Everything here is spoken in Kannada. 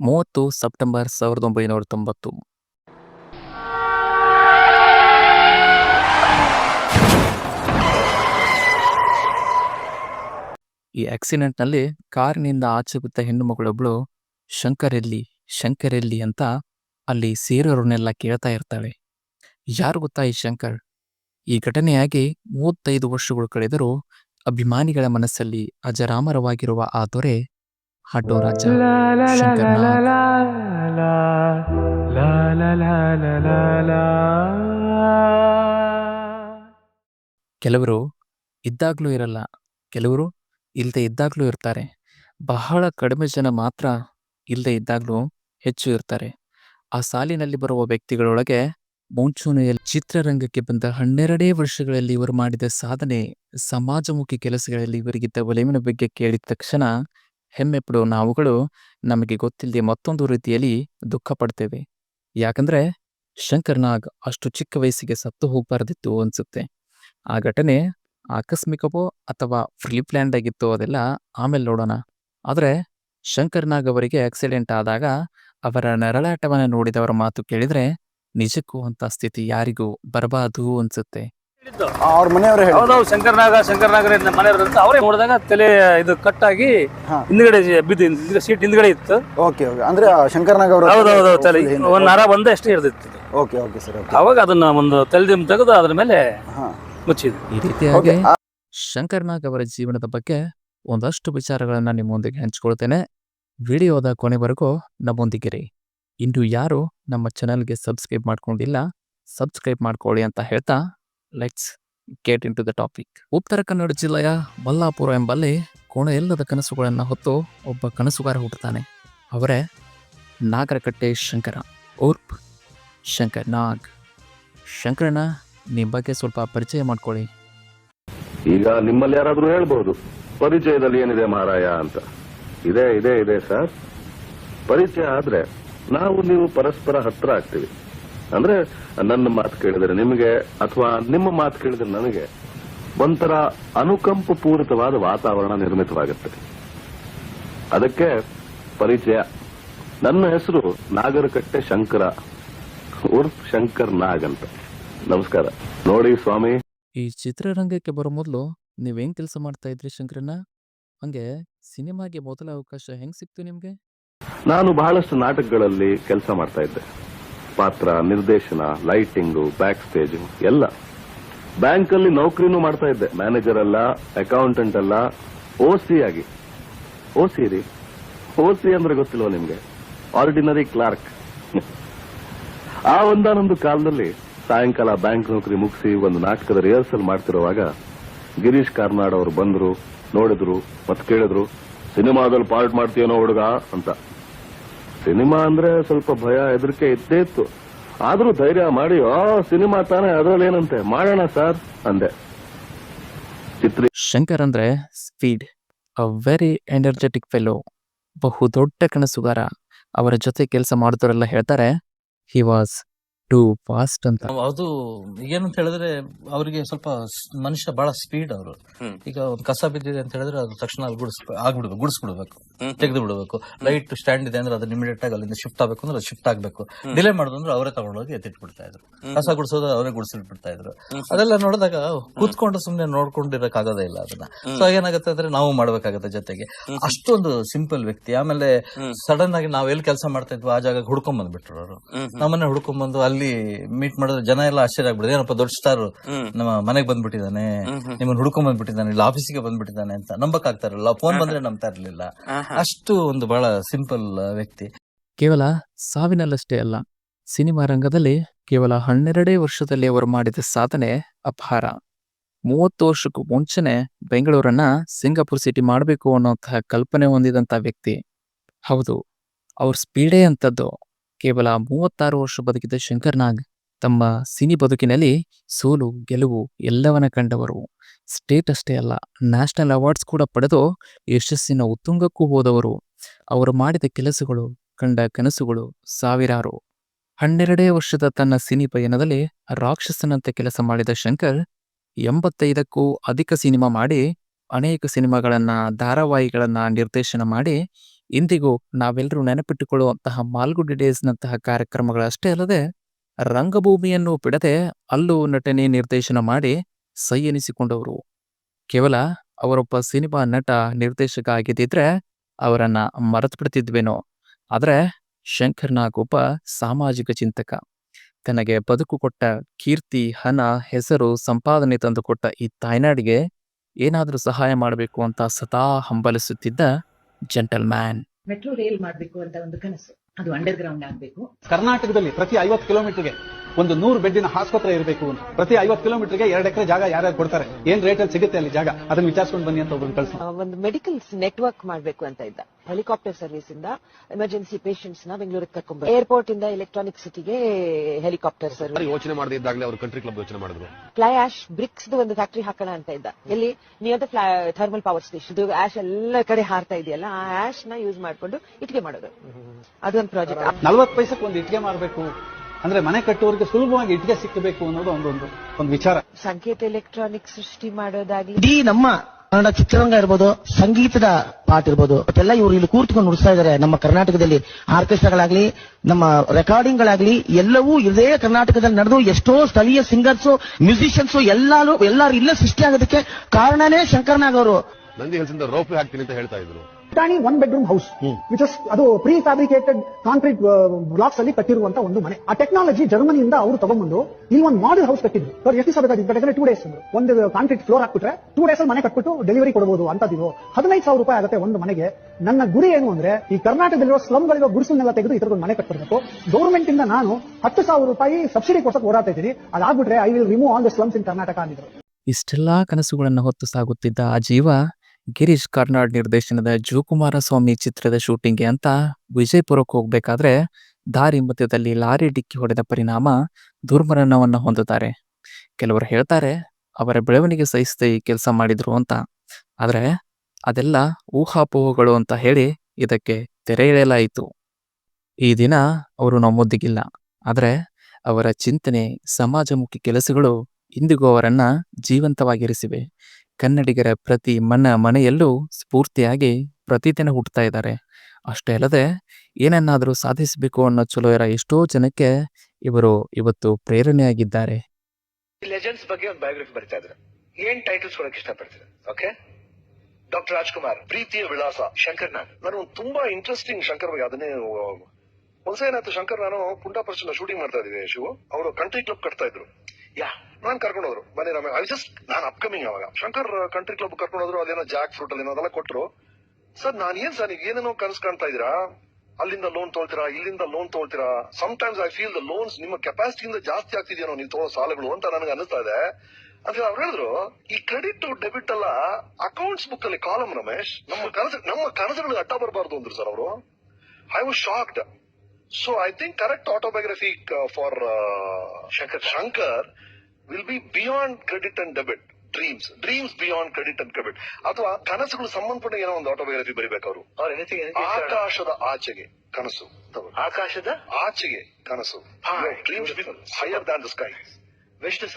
ಮೂವತ್ತು ಸೆಪ್ಟೆಂಬರ್ ಸಾವಿರದ ಒಂಬೈನೂರ ತೊಂಬತ್ತು. ಈ ಆಕ್ಸಿಡೆಂಟ್ನಲ್ಲಿ ಕಾರಿನಿಂದ ಆಚೆ ಬಿದ್ದ ಹೆಣ್ಣು ಮಗಳೊಬ್ಳು, ಶಂಕರ್ ಎಲ್ಲಿ ಶಂಕರ್ ಎಲ್ಲಿ ಅಂತ ಅಲ್ಲಿ ಸೇರೋರನ್ನೆಲ್ಲ ಕೇಳ್ತಾ ಇರ್ತಾಳೆ. ಯಾರು ಗೊತ್ತಾ ಈ ಶಂಕರ್? ಈ ಘಟನೆಯಾಗಿ ಮೂವತ್ತೈದು ವರ್ಷಗಳು ಕಳೆದರೂ ಅಭಿಮಾನಿಗಳ ಮನಸ್ಸಲ್ಲಿ ಅಜರಾಮರವಾಗಿರುವ ಆ ದೊರೆ ಹಾಡೋ ರಾಜ. ಕೆಲವರು ಇದ್ದಾಗ್ಲೂ ಇರಲ್ಲ ಕೆಲವರು ಇಲ್ಲದೆ ಇದ್ದಾಗ್ಲೂ ಇರ್ತಾರೆ. ಬಹಳ ಕಡಿಮೆ ಜನ ಮಾತ್ರ ಇಲ್ಲದೆ ಇದ್ದಾಗ್ಲೂ ಹೆಚ್ಚು ಇರ್ತಾರೆ. ಆ ಸಾಲಿನಲ್ಲಿ ಬರುವ ವ್ಯಕ್ತಿಗಳೊಳಗೆ ಮುಂಚೂಣಿಯಲ್ಲಿ ಚಿತ್ರರಂಗಕ್ಕೆ ಬಂದ ಹನ್ನೆರಡೇ ವರ್ಷಗಳಲ್ಲಿ ಇವರು ಮಾಡಿದ ಸಾಧನೆ ಸಮಾಜಮುಖಿ ಕೆಲಸಗಳಲ್ಲಿ ಇವರಿಗಿದ್ದ ಒಲವಿನ ಬಗ್ಗೆ ಕೇಳಿದ ತಕ್ಷಣ ಹೆಮ್ಮೆ ಪಡುವ ನಾವುಗಳು ನಮಗೆ ಗೊತ್ತಿಲ್ಲದೆ ಮತ್ತೊಂದು ರೀತಿಯಲ್ಲಿ ದುಃಖ ಪಡ್ತೇವೆ. ಯಾಕಂದ್ರೆ ಶಂಕರ್ನಾಗ್ ಅಷ್ಟು ಚಿಕ್ಕ ವಯಸ್ಸಿಗೆ ಸತ್ತು ಹೋಗ್ಬಾರ್ದಿತ್ತು ಅನ್ಸುತ್ತೆ. ಆ ಘಟನೆ ಆಕಸ್ಮಿಕವೋ ಅಥವಾ ಫ್ರೀ ಪ್ಲ್ಯಾಂಡ್ ಆಗಿತ್ತು ಅದೆಲ್ಲ ಆಮೇಲೆ ನೋಡೋಣ. ಆದರೆ ಶಂಕರ್ನಾಗ್ ಅವರಿಗೆ ಆಕ್ಸಿಡೆಂಟ್ ಆದಾಗ ಅವರ ನರಳಾಟವನ್ನು ನೋಡಿದವರ ಮಾತು ಕೇಳಿದರೆ ನಿಜಕ್ಕೂ ಅಂತ ಸ್ಥಿತಿ ಯಾರಿಗೂ ಬರಬಾರದು ಅನ್ಸುತ್ತೆ. ಅವ್ರ ಮನೆಯವರೇ ಹೇಳಿ ಹೌದೌದು ಶಂಕರ್ನಾಗ ಶಂಕರ್ನಾಗರ ಮನೆಯವರು ಅಂತ ಅವರೇ ನೋಡಿದಾಗ ತಲೆ ಇದು ಕಟ್ ಆಗಿ ಹಿಂದ್ಗಡೆ ಬಿದ್ದು ಸೀಟ್ ಹಿಂದ್ಗಡೆ ಇತ್ತು. Okay okay. ಅಂದ್ರೆ ಶಂಕರ್ನಾಗ್ ಅವರು ಹೌದೌದು ತಲೆ ಒಂದ್ ನರ ಬಂದ ಅಷ್ಟೇ ಇರ್ದಿತ್ತು ಓಕೆ ಓಕೆ ಸರ್ ಅವಾಗ ಅದನ್ನ ಒಂದು ತಲೆದಿಮ್ ತೆಗೆದು ಅದ್ರ ಮೇಲೆ ಮುಚ್ಚಿದ್ರು ಈ ರೀತಿಯಾಗಿ ಓಕೆ ಶಂಕರ್ ನಾಗ್ ಅವರ ಜೀವನದ ಬಗ್ಗೆ ಒಂದಷ್ಟು ವಿಚಾರಗಳನ್ನ ನಿಮ್ಮೊಂದಿಗೆ ಹಂಚಿಕೊಳ್ತೇನೆ. ವಿಡಿಯೋದ ಕೊನೆವರೆಗೂ ನಮ್ಮೊಂದಿಗಿರಿ. ಇಂದು ಯಾರು ನಮ್ಮ ಚಾನಲ್ಗೆ ಸಬ್ಸ್ಕ್ರೈಬ್ ಮಾಡ್ಕೊಂಡಿಲ್ಲ ಸಬ್ಸ್ಕ್ರೈಬ್ ಮಾಡ್ಕೊಳ್ಳಿ ಅಂತ ಹೇಳ್ತಾ let's get into the topic Uttara Kannada ಜಿಲ್ಲೆಯ ಬಲ್ಲಾಪುರ ಎಂಬಲ್ಲಿ ಕೋಣ ಎಲ್ಲದ ಕನಸುಗಳನ್ನು ಹೊತ್ತು ಒಬ್ಬ ಕನಸುಗಾರ ಹುಟ್ಟುತ್ತಾನೆ. ಅವರೇ ನಾಗರಕಟ್ಟೆ ಶಂಕರ. ಉರ್ಪ್ ಶಂಕರ್. ನಾಗ್ ಶಂಕರಣ್ಣ ನಿಮ್ಮ ಬಗ್ಗೆ ಸ್ವಲ್ಪ ಪರಿಚಯ ಮಾಡ್ಕೊಳ್ಳಿ. ಈಗ ನಿಮ್ಮಲ್ಲಿ ಯಾರಾದರೂ ಹೇಳ್ಬಹುದು ಪರಿಚಯದಲ್ಲಿ ಏನಿದೆ ಮಹಾರಾಯ ಅಂತ. ಇದೆ ಇದೆ ಇದೆ, ಸರ್. ಪರಿಚಯ ಆದ್ರೆ ನಾವು ನೀವು ಪರಸ್ಪರ ಹತ್ರ ಆಗ್ತೀವಿ. ಅಂದ್ರೆ ನನ್ನ ಮಾತು ಕೇಳಿದ್ರೆ ನಿಮಗೆ ಅಥವಾ ನಿಮ್ಮ ಮಾತು ಕೇಳಿದ್ರೆ ನನಗೆ ಒಂಥರ ಅನುಕಂಪ ಪೂರಿತವಾದ ವಾತಾವರಣ ನಿರ್ಮಿತವಾಗುತ್ತೆ. ಅದಕ್ಕೆ ಪರಿಚಯ. ನನ್ನ ಹೆಸರು ನಾಗರಕಟ್ಟೆ ಶಂಕರ ಉರ್ಫ್ ಶಂಕರ್ ನಾಗ್ ಅಂತ. ನಮಸ್ಕಾರ. ನೋಡಿ ಸ್ವಾಮಿ. ಈ ಚಿತ್ರರಂಗಕ್ಕೆ ಬರೋ ಮೊದಲು ನೀವೇನ್ ಕೆಲಸ ಮಾಡ್ತಾ ಇದ್ರಿ ಶಂಕರಣ್ಣ? ಹಂಗೆ ಸಿನಿಮಾಗೆ ಮೊದಲ ಅವಕಾಶ ಹೆಂಗ್ ಸಿಕ್ತು ನಿಮ್ಗೆ? ನಾನು ಬಹಳಷ್ಟು ನಾಟಕಗಳಲ್ಲಿ ಕೆಲಸ ಮಾಡ್ತಾ ಇದ್ದೆ. ಪಾತ್ರ, ನಿರ್ದೇಶನ, ಲೈಟಿಂಗು ಬ್ಯಾಕ್ ಸ್ಟೇಜ್ ಎಲ್ಲ. ಬ್ಯಾಂಕ್ ಅಲ್ಲಿ ನೌಕರಿನೂ ಮಾಡ್ತಾ ಇದ್ದೆ. ಮ್ಯಾನೇಜರ್ ಅಲ್ಲ ಅಕೌಂಟೆಂಟ್ ಅಲ್ಲ ಓಸಿ ಆಗಿ. ಓಸಿ ರೀ? ಓ ಸಿ ಅಂದ್ರೆ ಗೊತ್ತಿಲ್ವ ನಿಮ್ಗೆ? ಆರ್ಡಿನರಿ ಕ್ಲಾರ್ಕ್ ಆ ಒಂದಾನೊಂದು ಕಾಲದಲ್ಲಿ ಸಾಯಂಕಾಲ ಬ್ಯಾಂಕ್ ನೌಕರಿ ಮುಗಿಸಿ ಒಂದು ನಾಟಕದ ರಿಹರ್ಸಲ್ ಮಾಡ್ತಿರುವಾಗ ಗಿರೀಶ್ ಕಾರ್ನಾಡ್ ಅವರು ಬಂದ್ರು, ನೋಡಿದ್ರು ಮತ್ತೆ ಕೇಳಿದ್ರು, ಸಿನಿಮಾದಲ್ಲಿ ಪಾರ್ಟ್ ಮಾಡ್ತೀಯನೋ ಹುಡುಗ? ಅಂತ. ಸಿನಿಮಾ ಅಂದ್ರೆ ಸ್ವಲ್ಪ ಭಯ, ಹೆದರಿಕೆ ಇದ್ದೇ ಇತ್ತು. ಆದ್ರೂ ಧೈರ್ಯ ಮಾಡಿ, ಆ, ಸಿನಿಮಾ ತಾನೇ, ಅದ್ರಲ್ಲಿ ಏನಂತೆ? ಮಾಡೋಣ ಸರ್, ಅಂದೆ. ಚಿತ್ರಿ ಶಂಕರ್ ಅಂದ್ರೆ speed, a very energetic fellow ಬಹು ದೊಡ್ಡ ಕನಸುಗಾರ. ಅವರ ಜೊತೆ ಕೆಲಸ ಮಾಡಿದವರೆಲ್ಲ ಹೇಳ್ತಾರೆ ಹಿ ವಾಸ್ ಟೂ ಫಾಸ್ಟ್ ಅಂತ. ಅದು ಏನಂತ ಹೇಳಿದ್ರೆ ಅವರಿಗೆ ಸ್ವಲ್ಪ ಮನುಷ್ಯ ಬಹಳ ಸ್ಪೀಡ್ ಅವರು. ಈಗ ಒಂದು ಕಸ ಬಿದ್ದಿದೆ ಅಂತ ಹೇಳಿದ್ರೆ ಅದು ತಕ್ಷಣ ಅಲ್ಲಿ ಗುಡಿಸ್ ಆಗ್ಬಿಡ್ಬೇಕು ಗುಡಿಸ್ಬಿಡ್ಬೇಕು. ತೆಗೆದು ಬಿಡಬೇಕು ಲೈಟ್ ಸ್ಟ್ಯಾಂಡ್ ಇದೆ ಅಂದ್ರೆ ಅದನ್ನ ಇಮಿಡಿಯೇಟ್ ಆಗಿ ಅಲ್ಲಿಂದ ಶಿಫ್ಟ್ ಆಗಬೇಕು ಅಂದ್ರೆ ಶಿಫ್ಟ್ ಆಗ್ಬೇಕು. ಡಿಲೇ ಮಾಡೋದು ಅಂದ್ರೆ ಅವರೇ ತಗೊಂಡೋಗಿ ಎತ್ತಿಟ್ಬಿಡ್ತಾ ಇದ್ರು. ಕಸ ಗುಡಿಸೋದು ಅವರೇ ಗುಡಿಸಿಟ್ಬಿಡ್ತಾ ಇದ್ರು. ಅದೆಲ್ಲ ನೋಡಿದಾಗ ಕೂತ್ಕೊಂಡು ಸುಮ್ನೆ ನೋಡ್ಕೊಂಡಿರಕ್ ಆಗೋದೇ ಇಲ್ಲ ಅದನ್ನ. ಸೊ ಏನಾಗುತ್ತೆ ಅಂದ್ರೆ ನಾವು ಮಾಡ್ಬೇಕಾಗತ್ತೆ ಜೊತೆಗೆ. ಅಷ್ಟೊಂದು ಸಿಂಪಲ್ ವ್ಯಕ್ತಿ. ಆಮೇಲೆ ಸಡನ್ ಆಗಿ ನಾವ್ ಎಲ್ಲಿ ಕೆಲಸ ಮಾಡ್ತಾ ಇದ್ವಿ ಆ ಜಾಗ ಹುಡ್ಕೊಂಡ್ ಬಂದ್ಬಿಟ್ರು ಅವರು ನಮ್ಮನ್ನ ಹುಡ್ಕೊಂಡ್ ಬಂದು ಅಲ್ಲಿ ಮೀಟ್ ಮಾಡಿದ್ರೆ ಜನ ಎಲ್ಲ ಆಶ್ಚರ್ಯ ಆಗ್ಬಿಡುದು ಏನಪ್ಪ ದೊಡ್ಡ ಸ್ಟಾರ್ ನಮ್ಮ ಮನೆಗೆ ಬಂದ್ಬಿಟ್ಟಿದ್ದಾನೆ ನಿಮ್ಮನ್ನ ಹುಡ್ಕೊಂಡ್ ಬಂದ್ಬಿಟ್ಟಿದ್ದಾನೆ ಇಲ್ಲ ಆಫೀಸಿಗೆ ಬಂದ್ಬಿಟ್ಟಿದ್ದಾನೆ ಅಂತ ನಂಬಕ್ ಆಗ್ತಾ ಇರಲಿಲ್ಲ. ಫೋನ್ ಬಂದ್ರೆ ನಂಬ್ತಾ ಇರ್ಲಿಲ್ಲ. ಅಷ್ಟು ಒಂದು ಬಹಳ ಸಿಂಪಲ್ ವ್ಯಕ್ತಿ. ಕೇವಲ ಸಾವಿನಲ್ಲಷ್ಟೇ ಅಲ್ಲ ಸಿನಿಮಾ ರಂಗದಲ್ಲಿ ಕೇವಲ ಹನ್ನೆರಡೇ ವರ್ಷದಲ್ಲಿ ಅವರು ಮಾಡಿದ ಸಾಧನೆ ಅಪಹಾರ. ಮೂವತ್ತು ವರ್ಷಕ್ಕೂ ಮುಂಚೆನೆ ಬೆಂಗಳೂರನ್ನ ಸಿಂಗಾಪುರ್ ಸಿಟಿ ಮಾಡಬೇಕು ಅನ್ನೋಂತಹ ಕಲ್ಪನೆ ಹೊಂದಿದಂಥ ವ್ಯಕ್ತಿ. ಹೌದು ಅವ್ರ ಸ್ಪೀಡೇ ಅಂತದ್ದು. ಕೇವಲ ಮೂವತ್ತಾರು ವರ್ಷ ಬದುಕಿದ ಶಂಕರ್ ನಾಗ್ ತಮ್ಮ ಸಿನಿ ಬದುಕಿನಲ್ಲಿ ಸೋಲು, ಗೆಲುವು ಎಲ್ಲವನ್ನ ಕಂಡವರು. ಸ್ಟೇಟ್ ಅಷ್ಟೇ ಅಲ್ಲ, ನ್ಯಾಷನಲ್ ಅವಾರ್ಡ್ಸ್ ಕೂಡ ಪಡೆದು ಯಶಸ್ಸಿನ ಉತ್ತುಂಗಕ್ಕೂ ಹೋದವರು. ಅವರು ಮಾಡಿದ ಕೆಲಸಗಳು ಕಂಡ ಕನಸುಗಳು ಸಾವಿರಾರು. ಹನ್ನೆರಡೇ ವರ್ಷದ ತನ್ನ ಸಿನಿ ಪಯಣದಲ್ಲಿ ರಾಕ್ಷಸನಂತೆ ಕೆಲಸ ಮಾಡಿದ ಶಂಕರ್ ಎಂಬತ್ತೈದಕ್ಕೂ ಅಧಿಕ ಸಿನಿಮಾ ಮಾಡಿ, ಅನೇಕ ಸಿನಿಮಾಗಳನ್ನ ಧಾರಾವಾಹಿಗಳನ್ನ ನಿರ್ದೇಶನ ಮಾಡಿ ಇಂದಿಗೂ ನಾವೆಲ್ಲರೂ ನೆನಪಿಟ್ಟುಕೊಳ್ಳುವಂತಹ ಮಾಲ್ಗುಡಿ ಡೇಸ್‌ನಂತಹ ಕಾರ್ಯಕ್ರಮಗಳಷ್ಟೇ ಅಲ್ಲದೆ, ರಂಗಭೂಮಿಯನ್ನು ಬಿಡದೆ ಅಲ್ಲೂ ನಟನೆ, ನಿರ್ದೇಶನ ಮಾಡಿ ಸೈ ಎನಿಸಿಕೊಂಡವರು. ಕೇವಲ ಅವರೊಬ್ಬ ಸಿನಿಮಾ ನಟ, ನಿರ್ದೇಶಕ ಆಗಿದ್ದಿದ್ರೆ ಅವರನ್ನ ಮರೆತುಬಿಡ್ತಿದ್ವೇನೋ. ಆದರೆ ಶಂಕರ್ ಒಬ್ಬ ಸಾಮಾಜಿಕ ಚಿಂತಕ. ತನಗೆ ಬದುಕು ಕೊಟ್ಟ ಕೀರ್ತಿ, ಹಣ, ಹೆಸರು, ಸಂಪಾದನೆ ತಂದುಕೊಟ್ಟ ಈ ತಾಯ್ನಾಡಿಗೆ ಏನಾದರೂ ಸಹಾಯ ಮಾಡಬೇಕು ಅಂತ ಸದಾ ಹಂಬಲಿಸುತ್ತಿದ್ದ ಜೆಂಟಲ್‌ಮ್ಯಾನ್. ಮೆಟ್ರೋ ರೈಲ್ ಮಾಡಬೇಕು ಅಂತ ಒಂದು ಕನಸು ಅದು ಅಂಡರ್ ಗ್ರೌಂಡ್ ಆಗಬೇಕು ಕರ್ನಾಟಕದಲ್ಲಿ ಪ್ರತಿ ಐವತ್ತು ಕಿಲೋಮೀಟರ್ಗೆ ಒಂದು ನೂರು ಬೆಡ್ಡಿನ ಆಸ್ಪತ್ರೆ ಇರಬೇಕು. ಅಂತ ಪ್ರತಿ ಐವತ್ತು ಕಿಲೋಮೀಟರ್ಗೆ ಎರಡು ಎಕರೆ ಜಾಗ ಯಾರ್ಯಾರು ಕೊಡ್ತಾರೆ? ಏನ್ ರೇಟ್ ಅಲ್ಲಿ ಸಿಗುತ್ತೆ ಅಲ್ಲಿ ಜಾಗ? ಅದನ್ನ ವಿಚಾರಿಸ್ಕೊಂಡು ಬನ್ನಿ ಅಂತ ಒಬ್ಬರು ಕಳ್ಸ ಒಂದು ಮೆಡಿಕಲ್ ನೆಟ್ವರ್ಕ್ ಮಾಡಬೇಕು ಅಂತ ಇದ್ದ. ಹೆಲಿಕಾಪ್ಟರ್ ಸರ್ವಿಸ್ ಇಂದ ಎಮರ್ಜೆನ್ಸಿ ಪೇಷಂಟ್ಸ್ನ ಬೆಂಗಳೂರಿಗೆ ಕರ್ಕೊಂಡು ಏರ್ಪೋರ್ಟ್ ಇಂದ ಎಲೆಕ್ಟ್ರಾನಿಕ್ ಸಿಟಿಗೆ ಹೆಲಿಕಾಪ್ಟರ್ ಸರ್ವಿಸ್ ಯೋಚನೆ ಮಾಡದೇ ಇದ್ದಾಗಲೇ ಅವರು ಕಂಟ್ರಿ ಕ್ಲಬ್ ಯೋಚನೆ ಮಾಡಿದ್ರು. ಫ್ಲೈ ಆಶ್ ಬ್ರಿಕ್ಸ್ ಒಂದು ಫ್ಯಾಕ್ಟರಿ ಹಾಕೋಣ ಅಂತ ಇದ್ದ. ಎಲ್ಲಿ? Near the thermal power station ash ಎಲ್ಲ ಕಡೆ ಹಾರ್ತಾ ಇದೆಯಲ್ಲ ಆ ಆಶ್ನ ಯೂಸ್ ಮಾಡ್ಕೊಂಡು ಇಟ್ಗೆ ಮಾಡೋದು. ಅದೊಂದು ಪ್ರಾಜೆಕ್ಟ್ ನಲ್ವತ್ತು ಪೈಸಕ್ಕೆ ಒಂದು ಇಟ್ಟಿಗೆ ಮಾರಬೇಕು. ಅಂದ್ರೆ ಮನೆ ಕಟ್ಟುವವರಿಗೆ ಸುಲಭವಾಗಿ ಇಟ್ಟಿಗೆ ಸಿಕ್ಕಬೇಕು ಅನ್ನೋದು ಒಂದೊಂದು ಒಂದು ವಿಚಾರ. ಸಂಕೇತ ಎಲೆಕ್ಟ್ರಾನಿಕ್ ಸೃಷ್ಟಿ ಮಾಡೋದಾಗ್ಲಿ. ಇಡೀ ನಮ್ಮ ಕನ್ನಡ ಚಿತ್ರರಂಗ ಇರ್ಬೋದು ಸಂಗೀತದ ಪಾಠ ಇರ್ಬೋದು ಅದೆಲ್ಲ ಇವರು ಇಲ್ಲಿ ಕೂರ್ತ್ಕೊಂಡು ನುಡಿಸ್ತಾ ಇದ್ದಾರೆ ನಮ್ಮ ಕರ್ನಾಟಕದಲ್ಲಿ ಆರ್ಕೆಸ್ಟ್ರಾಗಳಾಗ್ಲಿ ನಮ್ಮ ರೆಕಾರ್ಡಿಂಗ್ಗಳಾಗ್ಲಿ ಎಲ್ಲವೂ ಇದೇ ಕರ್ನಾಟಕದಲ್ಲಿ ನಡೆದು ಎಷ್ಟೋ ಸ್ಥಳೀಯ ಸಿಂಗರ್ಸ್ ಮ್ಯೂಸಿಷಿಯನ್ಸ್ ಎಲ್ಲಾರು ಎಲ್ಲಾರು ಇಲ್ಲ ಸೃಷ್ಟಿ ಆಗೋದಕ್ಕೆ ಕಾರಣನೇ ಶಂಕರ್ನಾಗ್ ಅವರು. ನಂದಿ ಹಿಲ್ಸಿಂದ ರೋಪ್ ಹಾಕ್ತೀನಿ ಅಂತ ಹೇಳ್ತಾ ಇದ್ರು. ಟಾಣಿ ಒನ್ ಬೆಡ್ರೂಮ್ ಹೌಸ್ ವಿಚ್ ಅದು ಪ್ರೀ ಫ್ಯಾಬ್ರಿಕೇಟೆಡ್ ಕಾಂಕ್ರೀಟ್ ಬ್ಲಾಕ್ಸ್ ಅಲ್ಲಿ ಕಟ್ಟಿರುವಂತ ಒಂದು ಮನೆ. ಆ ಟೆಕ್ನಾಲಜಿ ಜರ್ಮನಿಯಿಂದ ಅವರು ತಗೊಂಡ್ಬಂದು ಇಲ್ಲಿ ಒಂದು ಮಾಡಲ್ ಹೌಸ್ ಕಟ್ಟಿದ್ರು. ಅವ್ರು ಎಷ್ಟು ಸಾವಿರ ಟೂ ಡೇಸ್ ಒಂದು ಕಾಂಕ್ರೀಟ್ ಫ್ಲೋರ್ ಹಾಕ್ಬಿಟ್ರೆ ಟೂ ಡೇಸ್ ಅಲ್ಲಿ ಮನೆ ಕಟ್ಬಿಟ್ಟು ಡೆಲಿವರಿ ಕೊಡಬಹುದು ಅಂತದಿದ್ರು ಹದಿನೈದು ಸಾವಿರ ರೂಪಾಯಿ ಆಗುತ್ತೆ ಒಂದು ಮನೆಗೆ. ನನ್ನ ಗುರಿ ಏನು ಅಂದ್ರೆ ಈ ಕರ್ನಾಟಕದಲ್ಲಿರೋ ಸ್ಲಮ್ಗಳಿರೋ ಗುಡಿಸಲ್ನೆಲ್ಲ ತೆಗೆದು ಈ ಮನೆ ಕಟ್ಟಬೇಕು ಗೌರ್ಮೆಂಟ್ ಇಂದ ನಾನು ಹತ್ತು ಸಾವಿರ ರೂಪಾಯಿ ಸಬ್ಸಿಡಿ ಕೊಡ್ಸಕ್ಕೆ ಓಡಾಡ್ತಾ ಇದ್ದೀನಿ. ಅದಾಗ್ಬಿಟ್ರೆ I will remove all the slums in Karnataka ಅಂದಿದ್ರು. ಇಷ್ಟೆಲ್ಲಾ ಕನಸುಗಳನ್ನು ಹೊತ್ತು ಸಾಗುತ್ತಿದ್ದ ಆ ಜೀವ ಗಿರೀಶ್ ಕಾರ್ನಾಡ್ ನಿರ್ದೇಶನದ ಜೋಕುಮಾರ ಸ್ವಾಮಿ ಚಿತ್ರದ ಶೂಟಿಂಗ್ಗೆ ಅಂತ ವಿಜಯಪುರಕ್ಕೆ ಹೋಗ್ಬೇಕಾದ್ರೆ ದಾರಿ ಮಧ್ಯದಲ್ಲಿ ಲಾರಿ ಡಿಕ್ಕಿ ಹೊಡೆದ ಪರಿಣಾಮ ದುರ್ಮರಣವನ್ನು ಹೊಂದುತ್ತಾರೆ. ಕೆಲವರು ಹೇಳ್ತಾರೆ ಅವರ ಬೆಳವಣಿಗೆ ಸಹಿಸದೆ ಈ ಕೆಲಸ ಮಾಡಿದ್ರು ಅಂತ. ಆದ್ರೆ ಅದೆಲ್ಲ ಊಹಾಪೋಹಗಳು ಅಂತ ಹೇಳಿ ಇದಕ್ಕೆ ತೆರೆ ಎಳೆಯಲಾಯಿತು. ಈ ದಿನ ಅವರು ನಮ್ಮೊದ್ದಿಗಿಲ್ಲ ಆದ್ರೆ ಅವರ ಚಿಂತನೆ, ಸಮಾಜಮುಖಿ ಕೆಲಸಗಳು ಇಂದಿಗೂ ಅವರನ್ನ ಜೀವಂತವಾಗಿರಿಸಿವೆ. ಕನ್ನಡಿಗರ ಪ್ರತಿ ಮನ ಮನೆಯಲ್ಲೂ ಸ್ಫೂರ್ತಿಯಾಗಿ ಪ್ರತಿದಿನ ಹುಟ್ಟುತ್ತಾ ಇದ್ದಾರೆ. ಅಷ್ಟೇ ಅಲ್ಲದೆ, ಏನನ್ನಾದರೂ ಸಾಧಿಸಬೇಕು ಅನ್ನೋ ಚಲೋ ಇರೋ ಎಷ್ಟೋ ಜನಕ್ಕೆ ಇವರು ಇವತ್ತು ಪ್ರೇರಣೆಯಾಗಿದ್ದಾರೆ. ಲೆಜೆಂಡ್ಸ್ ಬಗ್ಗೆ ಒಂದು ಬಯೋಗ್ರಫಿ ಬರ್ತಾ ಇದ್ರೆ. ಏನ್ ಟೈಟಲ್ಸ್ ಕೊಡಕ್ಕೆ ಇಷ್ಟಪಡ್ತೀರಾ? ಓಕೆ ಡಾಕ್ಟರ್ ರಾಜ್ಕುಮಾರ್ ಪ್ರೀತಿಯ ವಿಳಾಸ, ಶಂಕರ್ ನಾಗ್. ನಾನು ತುಂಬಾ ಇಂಟ್ರೆಸ್ಟಿಂಗ್ ಶಂಕರ್ ಬಗ್ಗೆ, ಅದನ್ನೇ ಏನಾಯ್ತು ಶಂಕರ್ ನಾನು ಪುಂಡಾಪರ್ಚನ ಶೂಟಿಂಗ್ ಮಾಡ್ತಾ ಇದ್ದೀವಿ ಶಿವ. ಅವರು ಕಂಟ್ರಿ ಕ್ಲಬ್ ಕಟ್ತಾ ಇದ್ರು. ಯಾ, ನಾನ್ ಕರ್ಕೊಂಡು ಬನ್ನಿ ರಮೇಶ್ ಐ ಜಸ್ಟ್ ನಾನು ಅಪ್ಕಮಿಂಗ್ ಅವಾಗ ಶಂಕರ್ ಕಂಟ್ರಿ ಕ್ಲಬ್ ಕರ್ಕೊಂಡು ಹೋದ್ರು ಅದೇನೋ ಜಾಕ್ ಫ್ರೂಟ್ ಅಲ್ಲಿ ಅದೆಲ್ಲ ಕೊಟ್ರು. ಸರ್, ನಾನ್ ಏನ್ ಸರ್ ನೀವು ಏನೇನೋ ಕನಸು ಕಾಣ್ತಾ ಇದ್ದೀರಾ? ಅಲ್ಲಿಂದ ಲೋನ್ ತೊಳ್ತೀರಾ? ಇಲ್ಲಿಂದ loan ತೊಳ್ತೀರಾ? Sometimes I feel the loans ನಿಮ್ಮ ಕೆಪಾಸಿಟಿಯಿಂದ ಜಾಸ್ತಿ ಆಗ್ತಿದೆಯೋ ನೀವು ತಗೊಳ್ಳೋ ಸಾಲಗಳು ಅಂತ ನನಗೆ ಅನಿಸ್ತಾ ಇದೆ. ಅಂದ್ರೆ ಅವ್ರು ಹೇಳಿದ್ರು, ಈ ಕ್ರೆಡಿಟ್ ಡೆಬಿಟ್ ಎಲ್ಲ ಅಕೌಂಟ್ಸ್ ಬುಕ್ ಅಲ್ಲಿ ಕಾಲಮ್ ರಮೇಶ್, ನಮ್ಮ ಕನಸು, ನಮ್ಮ ಕನಸುಗಳಿಗೆ ಅಡ್ಡ ಬರಬಾರ್ದು ಅಂದ್ರು ಸರ್ ಅವರು. I was shocked so I think correct autobiography for Shankar Shankar will be beyond credit and debit dreams dreams beyond credit and debit ಅಥವಾ ಕನಸುಗಳು ಸಂಬಂಧಪಟ್ಟ ಏನೋ ಒಂದು ಆಟೋಬಯೋಗ್ರಫಿ ಬರೀಬೇಕು ಅವರು. ಆಕಾಶದ ಆಚೆಗೆ ಕನಸು. ಆಕಾಶದ? ಆಚೆಗೆ ಕನಸು. Dreams higher than the sky best